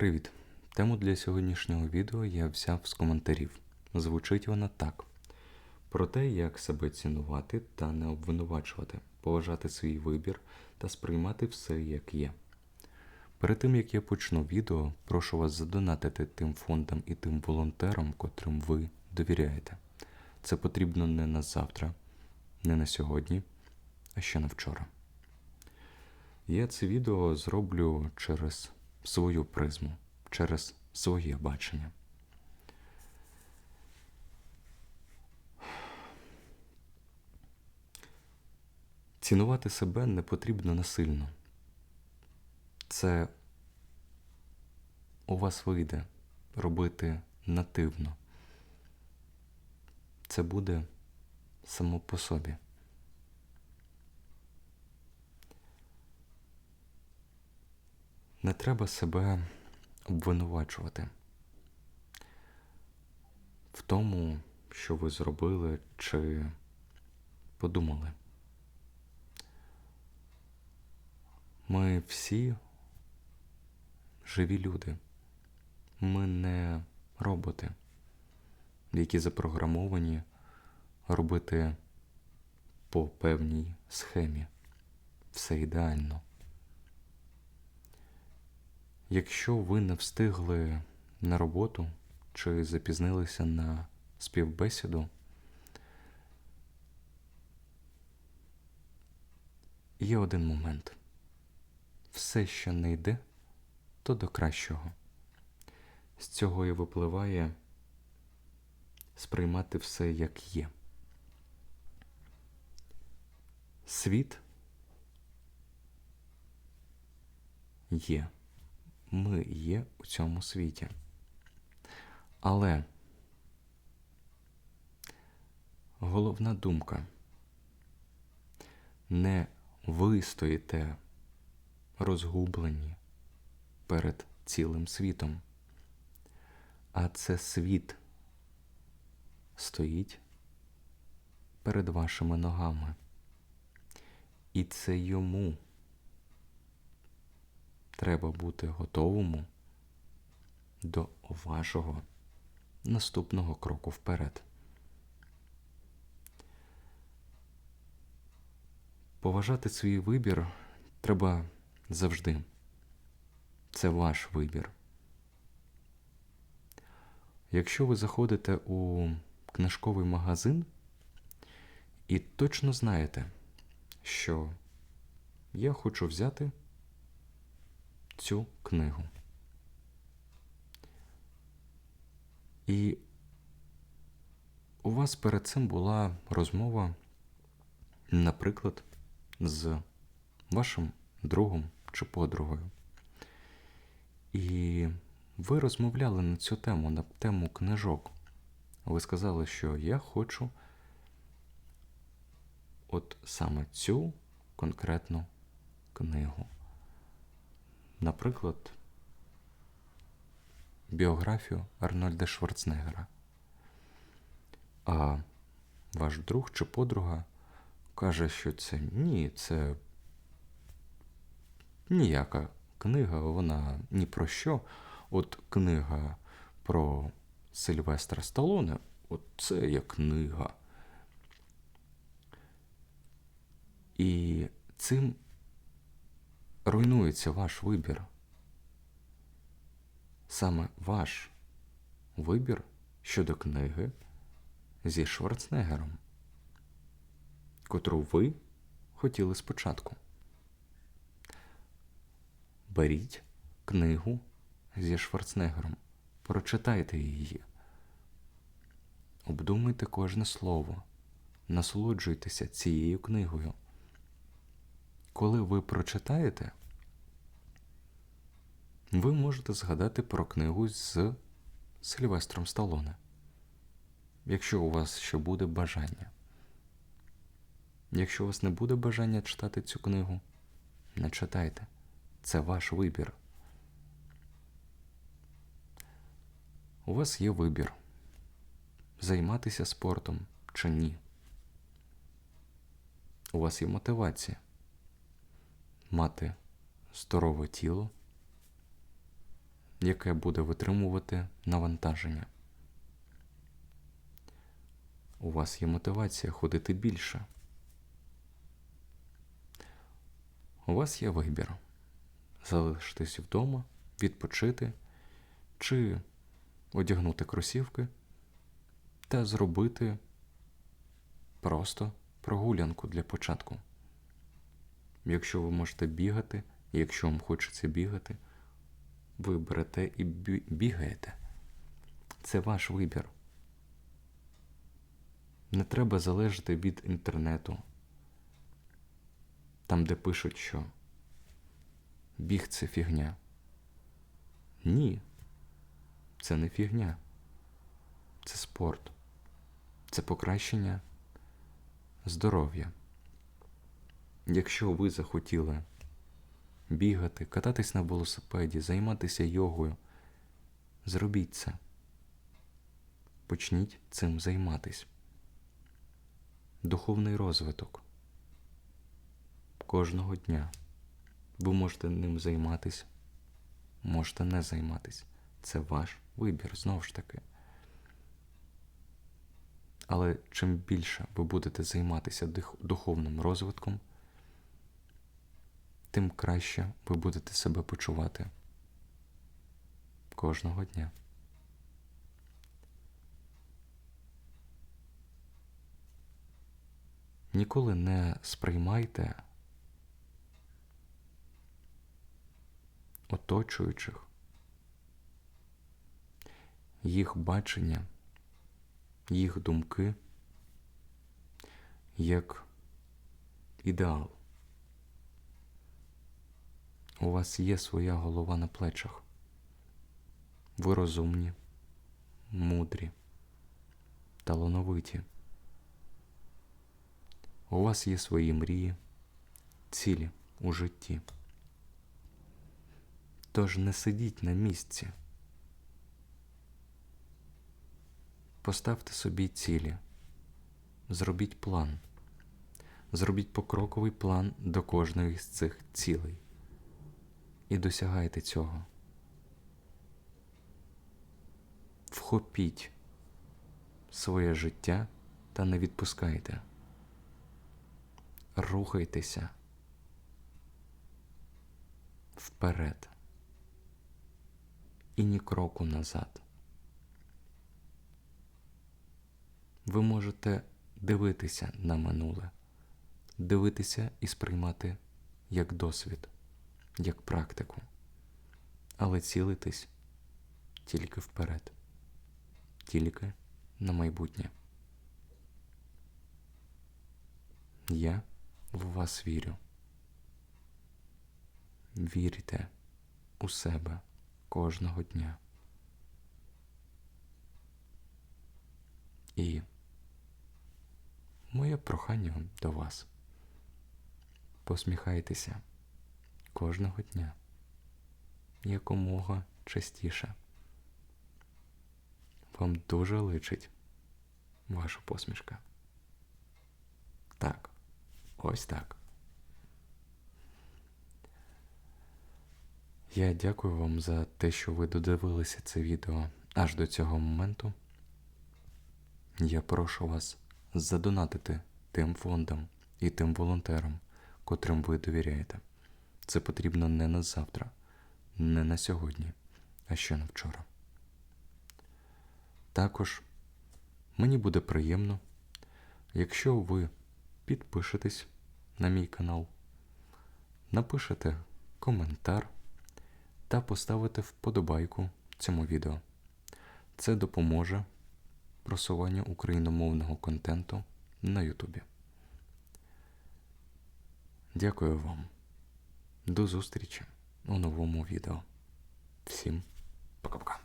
Привіт! Тему для сьогоднішнього відео я взяв з коментарів. Звучить вона так: про те, як себе цінувати та не обвинувачувати, поважати свій вибір та сприймати все як є. Перед тим як я почну відео, прошу вас задонатити тим фондам і тим волонтерам, котрим ви довіряєте. Це потрібно не на завтра, не на сьогодні, а ще на вчора. Я це відео зроблю через свою призму, через своє бачення. Цінувати себе не потрібно насильно. Це у вас вийде робити нативно. Це буде само по собі. Не треба себе обвинувачувати в тому, що ви зробили чи подумали. Ми всі живі люди. Ми не роботи, які запрограмовані робити по певній схемі. Все ідеально. Якщо ви не встигли на роботу чи запізнилися на співбесіду, є один момент. Все, що не йде, то до кращого. З цього і випливає сприймати все як є. Світ є ми є у цьому світі. Але головна думка не ви стоїте розгублені перед цілим світом, а це світ стоїть перед вашими ногами. І це йому треба бути готовому до вашого наступного кроку вперед. Поважати свій вибір треба завжди. Це ваш вибір. Якщо ви заходите у книжковий магазин і точно знаєте, що я хочу взяти цю книгу. І у вас перед цим була розмова, наприклад, з вашим другом чи подругою. І ви розмовляли на цю тему, на тему книжок. Ви сказали, що я хочу от саме цю конкретну книгу. Наприклад, біографію Арнольда Шварценеггера. А ваш друг чи подруга каже, що це ні, це ніяка книга, вона ні про що. От книга про Сильвестра Сталоне, от це є книга. І цим руйнується ваш вибір. Саме ваш вибір щодо книги зі Шварценеггером, котру ви хотіли спочатку. Беріть книгу зі Шварценеггером, прочитайте її, обдумайте кожне слово, насолоджуйтеся цією книгою коли ви прочитаєте, ви можете згадати про книгу з Сильвестром Сталоне, якщо у вас ще буде бажання. Якщо у вас не буде бажання читати цю книгу, не читайте. Це ваш вибір. У вас є вибір займатися спортом чи ні. У вас є мотивація мати здорове тіло, яке буде витримувати навантаження. У вас є мотивація ходити більше. У вас є вибір залишитись вдома, відпочити чи одягнути кросівки та зробити просто прогулянку для початку. Якщо ви можете бігати, якщо вам хочеться бігати, ви берете і бігаєте. Це ваш вибір. Не треба залежати від інтернету, там, де пишуть, що біг це фігня. Ні, це не фігня. Це спорт. Це покращення здоров'я. Якщо ви захотіли бігати, кататись на велосипеді, займатися йогою, зробіть це. Почніть цим займатись. Духовний розвиток. Кожного дня. Ви можете ним займатись, можете не займатись. Це ваш вибір, знову ж таки. Але чим більше ви будете займатися духовним розвитком, тим краще ви будете себе почувати кожного дня. Ніколи не сприймайте оточуючих, їх бачення, їх думки як ідеал. У вас є своя голова на плечах. Ви розумні, мудрі, талановиті. У вас є свої мрії, цілі у житті. Тож не сидіть на місці. Поставте собі цілі, зробіть план, зробіть покроковий план до кожної з цих цілей і досягайте цього. Вхопіть своє життя та не відпускайте. Рухайтеся вперед і ні кроку назад. Ви можете дивитися на минуле, дивитися і сприймати як досвід, як практику, але цілитись тільки вперед, тільки на майбутнє. Я в вас вірю. Вірте у себе кожного дня. І моє прохання до вас. Посміхайтеся кожного дня якомога частіше. Вам дуже личить ваша посмішка. Так, ось так. Я дякую вам за те, що ви додивилися це відео аж до цього моменту. Я прошу вас задонатити тим фондам і тим волонтерам, котрим ви довіряєте. Це потрібно не на завтра, не на сьогодні, а ще на вчора. Також мені буде приємно, якщо ви підпишетесь на мій канал, напишете коментар та поставите вподобайку цьому відео. Це допоможе просуванню україномовного контенту на Ютубі. Дякую вам. До зустрічі у новому відео. Всім пока-пока.